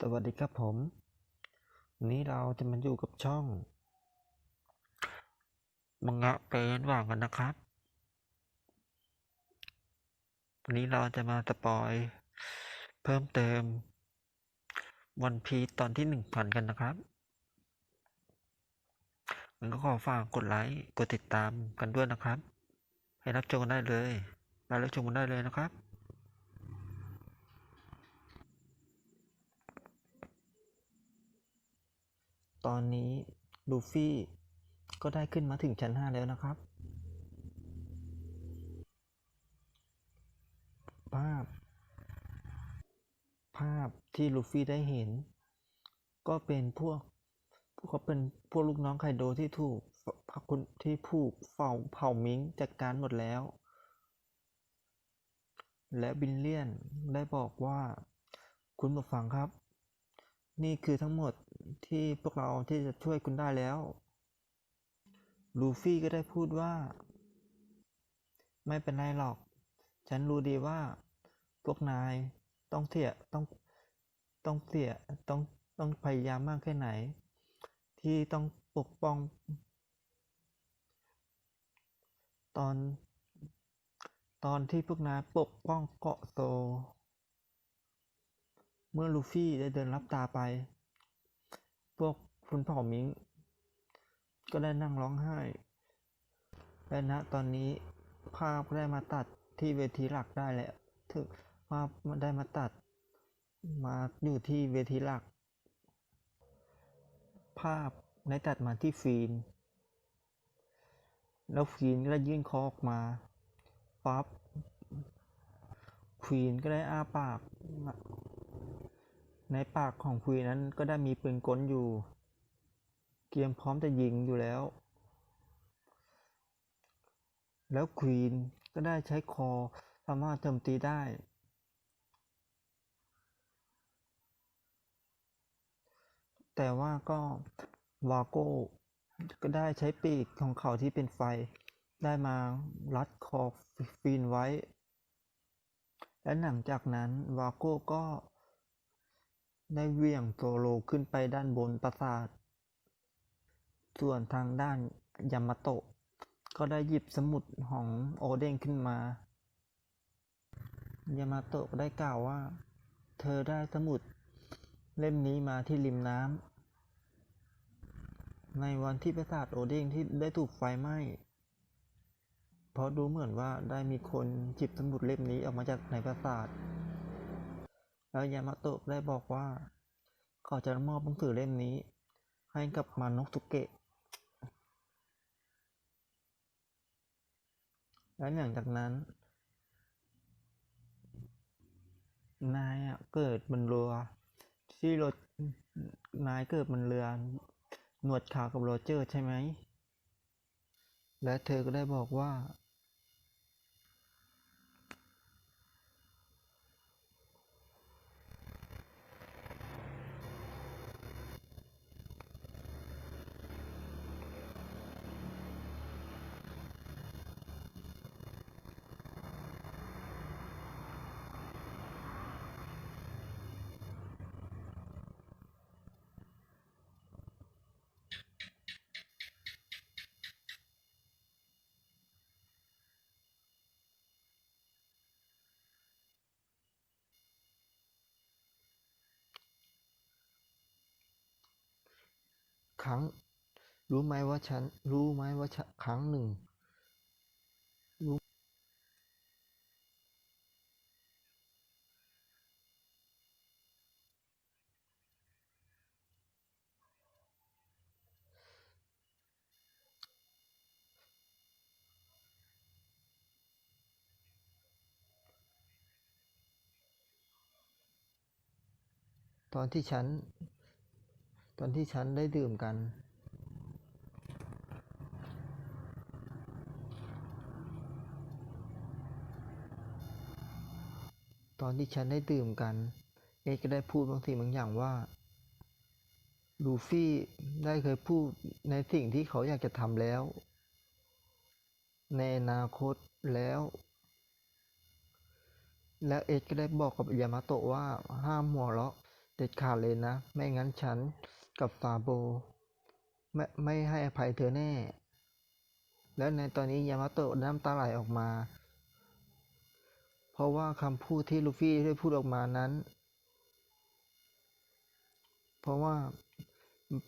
สวัสดีครับผม วันนี้เราจะมาอยู่กับช่องมังงะเป็นว่างกันนะครับ วันนี้เราจะมาสปอย เพิ่มเติม วันพีตอนที่หนึ่งพันกันนะครับ มันก็ขอฝากกดไลค์กดติดตามกันด้วยนะครับ ให้รับชมกันได้เลยไปรับชมกันได้เลยนะครับ ตอนนี้ลูฟี่ก็ได้ขึ้นมาถึงชั้น 5 แล้วนะครับ ภาพ ภาพที่ลูฟี่ได้เห็น ก็เป็นพวกพวกเขาเป็นพวกลูกน้องไคโดที่ถูกพระคุณที่ผูกเผ่าเผ่ามิงจัดการหมดแล้ว และบิลเลียนได้บอกว่าคุณผู้ฟังครับ นี่คือทั้งหมดที่พวกเราที่จะช่วยคุณได้แล้ว ลูฟี่ก็ได้พูดว่า ไม่เป็นไรหรอก ฉันรู้ดีว่า พวกนายต้องเสียต้องต้องเสียต้องต้องพยายามมากแค่ไหน ที่ต้องปกป้อง ตอน ตอนที่พวกนายปกป้องเกาะโซ เมื่อลูฟี่ได้เดินรับตาไป พวกคุณเผ่ามิงก็ได้นั่งร้องไห้ และณตอนนี้ภาพได้มาตัดที่เวทีหลักได้แล้วถึงภาพได้มาตัด มาอยู่ที่เวทีหลัก ภาพได้ตัดมาที่ฟีนแล้วฟีนก็ได้ยื่นคอออกมาปั๊บควีนก็ได้อ้าปาก ในปากของควีนนั้นก็ได้มีปืนกลอยู่เตรียมพร้อมจะยิงอยู่แล้ว แล้วควีนก็ได้ใช้คอสามารถโจมตีได้ แต่ว่าก็วาโก้ก็ได้ใช้ปีกของเขาที่เป็นไฟ ได้มารัดคอฟีนไว้ และหลังจากนั้นวาโก้ก็ ได้เหวี่ยงโซโลขึ้นไปด้านบนปราสาท ส่วนทางด้านยามาโตะ ก็ได้หยิบสมุดของโอเด้งขึ้นมา ยามาโตะก็ได้กล่าวว่า เธอได้สมุดเล่มนี้มาที่ริมน้ำ ในวันที่ปราสาทโอเด้งที่ได้ถูกไฟไหม้ เพราะดูเหมือนว่าได้มีคนหยิบสมุดเล่มนี้ออกมาจากในปราสาท แล้วยามาโตะได้บอกว่า เขาจะมอบหนังสือเล่มนี้ ให้กับมานกสุเกะ และหลังจากนั้น นายเกิดบนเรือที่รถนายเกิดบนเรือ หนวดขาวกับโรเจอร์ใช่ไหม และเธอก็ได้บอกว่า ครั้ง รู้ไหมว่าฉัน รู้ไหมว่าครั้งหนึ่ง รู้ตอนที่ฉัน ตอนที่ฉันได้ดื่มกัน ตอนที่ฉันได้ดื่มกัน เอ็กก็ได้พูดบางสิ่งบางอย่างว่า ลูฟี่ได้เคยพูดในสิ่งที่เขาอยากจะทำแล้ว ในอนาคตแล้ว แล้วเอ็กก็ได้บอกกับยามาโตะว่าห้ามหัวเราะเด็ดขาดเลยนะ ไม่งั้นฉัน กับฟาโบไม่ไม่ให้อภัยเธอแน่ แล้วในตอนนี้ยามาโตะน้ำตาไหลออกมา เพราะว่าคำพูดที่ลูฟี่ได้พูดออกมานั้น เพราะว่า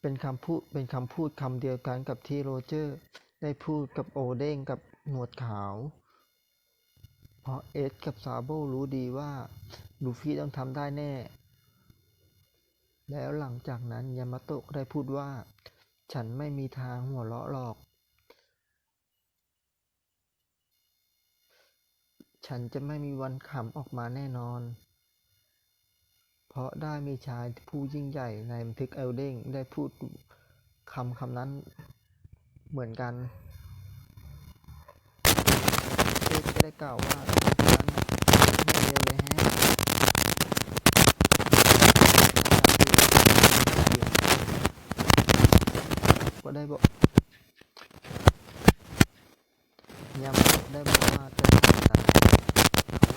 เป็นคำพูดเป็นคำพูดคำเดียวกันกับที่โรเจอร์ได้พูดกับโอเด้งกับหนวดขาว เพราะเอสกับซาโบรู้ดีว่าลูฟี่ต้องทำได้แน่ แล้วหลังจากนั้นยามาโตะก็ได้พูดว่า ฉันไม่มีทางหัวเราะหรอก ฉันจะไม่มีวันขำออกมาแน่นอน เพราะได้มีชายผู้ยิ่งใหญ่ในบันทึกเอลเด้งได้พูดคำคำนั้นเหมือนกันเอสก็ได้กล่าวว่าคำนั้นน่ะไม่เร็วเลยแฮะ ก็ ได้บอกยามได้บอกว่าแต่เ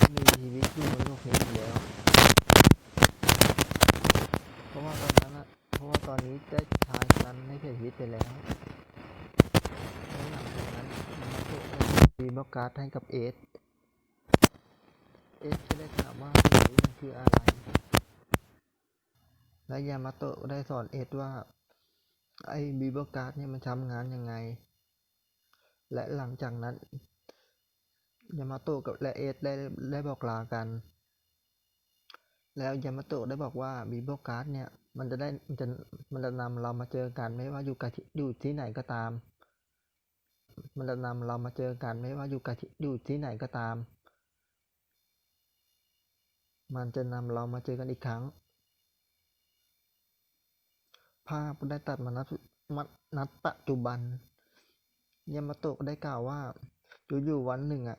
ขามีชีวิตอยู่บนโลกนี้อยู่แล้ว เพราะว่าตอนนั้นอะเพราะว่าตอนนี้ได้ชายคนนั้นไม่เสียชีวิตไปแล้วแล้วหลังจากนั้นมาโตได้มีบอกการ์ดให้กับเอสเอสก็ได้ถามว่าสิ่งนี้มันคืออะไร และยามาโตะได้สอนเอสว่า ไอ้บีเบอร์การ์ดเนี่ยมันทำงานยังไง และหลังจากนั้นยามาโตะกับและเอสได้ได้บอกลากัน แล้วยามาโตะได้บอกว่าบีเบอร์การ์ดเนี่ยมันจะได้มันจะมันจะนำเรามาเจอกันไม่ว่าอยู่กับที่อยู่ที่ไหนก็ตาม มันจะนำเรามาเจอกันไม่ว่าอยู่กับที่อยู่ที่ไหนก็ตาม มันจะนำเรามาเจอกันอีกครั้ง ภาพได้ตัดมาณมัดนัดปัจจุบัน ยามาโตะได้กล่าวว่า อยู่ๆวันหนึ่งอะ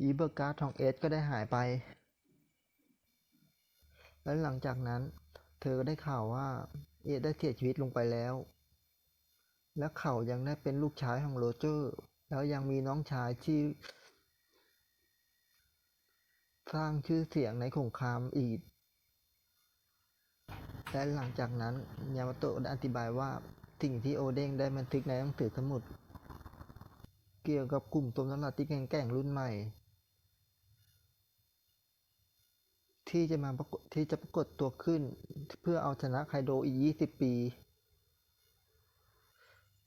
ยีเบอร์การ์ดของเอสก็ได้หายไป และหลังจากนั้น เธอก็ได้ข่าวว่า เอสได้เสียชีวิตลงไปแล้ว และเขายังได้เป็นลูกชายของโรเจอร์ แล้วยังมีน้องชายที่ สร้างชื่อเสียงในสงครามอีก และหลังจากนั้นยามาโตะได้อธิบายว่าสิ่งที่โอเด้งได้บันทึกในหนังสือสมุด เกี่ยวกับกลุ่มโจรสลัดที่แก่งรุ่นใหม่ ที่จะมาที่จะปรากฏตัวขึ้น เพื่อเอาชนะไคโดอีก 20 ปี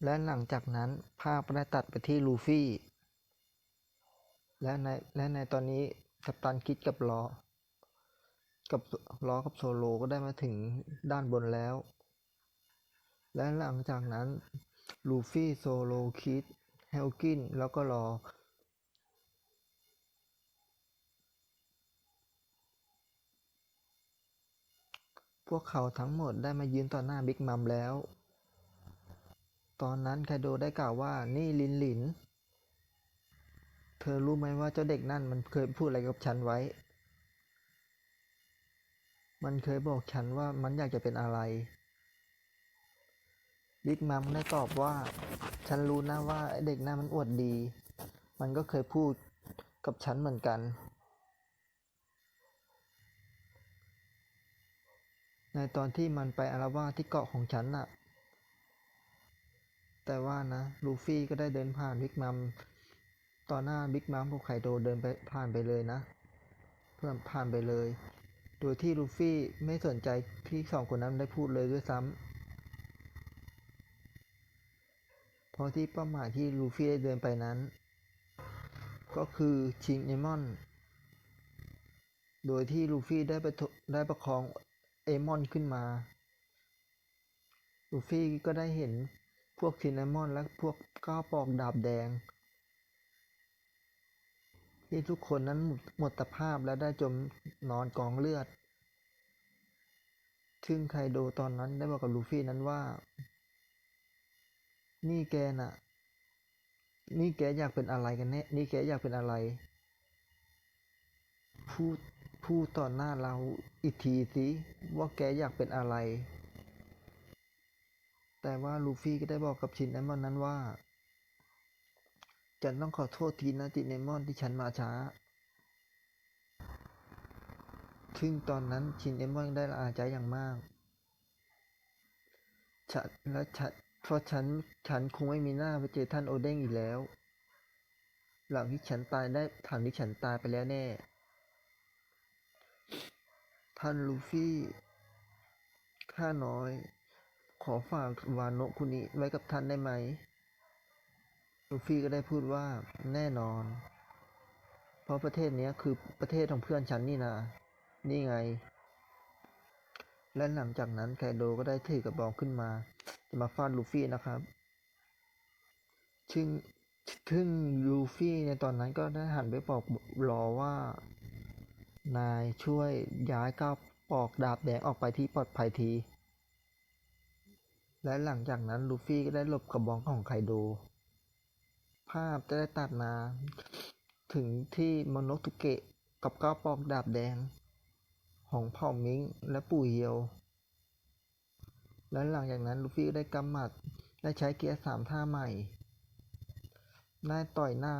และหลังจากนั้นภาพได้ตัดไปที่ลูฟี่ และในและในตอนนี้กัปตันคิดกับลอ กับล้อกับโซโลก็ได้มาถึงด้านบนแล้ว และหลังจากนั้นลูฟี่โซโลคิดเฮลกินแล้วก็รอ พวกเขาทั้งหมดได้มายืนต่อหน้าบิ๊กมัมแล้ว ตอนนั้นไคโดได้กล่าวว่านี่ลินหลิน เธอรู้ไหมว่าเจ้าเด็กนั่นมันเคยพูดอะไรกับฉันไว้ มันเคยบอกฉันว่ามันอยากจะเป็นอะไร บิ๊กมัมได้ตอบว่า ฉันรู้นะว่าไอเด็กนั่นมันอวดดี มันก็เคยพูดกับฉันเหมือนกัน ในตอนที่มันไปอาละวาที่เกาะของฉันน่ะ แต่ว่านะ ลูฟี่ก็ได้เดินผ่านบิ๊กมัมต่อหน้าบิ๊กมัมกับไคโดเดินไปผ่านไปเลยนะ เพื่อนผ่านไปเลย ดยที่ลูฟี่ไม่สนใจที่สองคนนั้นได้พูดเลยด้วยซ้ำเพราะที่เป้าหมายที่ลูฟี่ได้เดินไปนั้น ก็คือชิงเอมอน โดยที่ลูฟี่ได้ไปทได้ประคองเอมอนขึ้นมา ลูฟี่ก็ได้เห็นพวกชินเอมอนและพวกก้าวปอกดาบแดง ที่ทุกคนนั้นหมดสภาพและได้จมนอนกองเลือด ซึ่งไคโดตอนนั้นได้บอกกับลูฟี่นั้นว่า นี่แกน่ะ นี่แกอยากเป็นอะไรกันแน่ นี่แกอยากเป็นอะไร พูดพูดต่อหน้าเราอีกทีสิว่าแกอยากเป็นอะไร แต่ว่าลูฟี่ก็ได้บอกกับชินไอมอนนั้นว่า ฉันต้องขอโทษทีนะจินเนมอนที่ฉันมาช้า ซึ่งตอนนั้นชินเอมอนได้ละอาใจอย่างมาก ฉันและฉันเพราะฉันฉันคงไม่มีหน้าไปเจอท่านโอเด้งอีกแล้ว หลังที่ฉันตายได้ทางที่ฉันตายไปแล้วแน่ ท่านลูฟี่ข้าน้อย ขอฝากวานโนคุนิไว้กับท่านได้ไหม ลูฟี่ก็ได้พูดว่าแน่นอน เพราะประเทศนี้คือประเทศของเพื่อนฉันนี่นะนี่ไง และหลังจากนั้นไคโดก็ได้ถือกระบองขึ้นมา จะมาฟาดลูฟี่นะครับซึ่งซึ่งลูฟี่ในตอนนั้นก็ได้หันไปบอกรอว่า นายช่วยย้ายก้าวปอกดาบแดงออกไปที่ปลอดภัยที และหลังจากนั้นลูฟี่ก็ได้หลบกระบองของไคโด ภาพจะได้ตัดมา ถึงที่มโนตุเกะกับก้าวปอกดาบแดง ของเผ่ามิงและปู่เฮียว และหลังจากนั้นลูฟี่ได้กำหมัดและใช้เกียร์สามท่าใหม่ได้ต่อยหน้า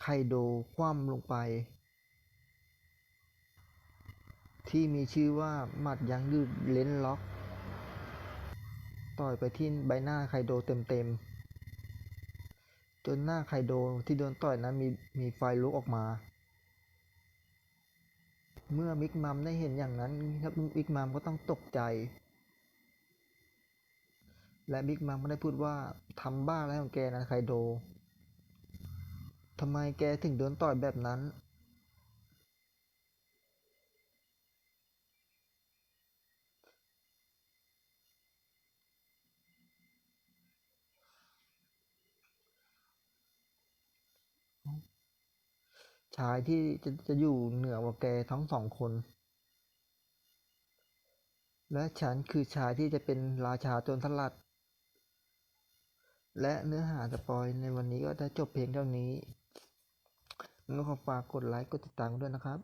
ไคโดคว่ำลงไป ที่มีชื่อว่าหมัดยังยืดเลนล็อก ต่อยไปที่ใบหน้าไคโดเต็มๆ จนหน้าไคโดที่โดนต่อยนั้นมีมีไฟลุกออกมา เมื่อบิ๊กมัมได้เห็นอย่างนั้นครับบิ๊กมัมก็ต้องตกใจ และบิ๊กมัมก็ได้พูดว่าทำบ้าอะไรของแกนะไคโดทำไมแกถึงโดนต่อยแบบนั้น ชายที่จะจะอยู่เหนือกว่าแกทั้งสองคน และฉันคือชายที่จะเป็นราชาโจรสลัด และเนื้อหาสปอยในวันนี้ก็ได้จบเพียงเท่านี้งั้นขอฝากกดไลค์กดติดตามด้วยนะครับ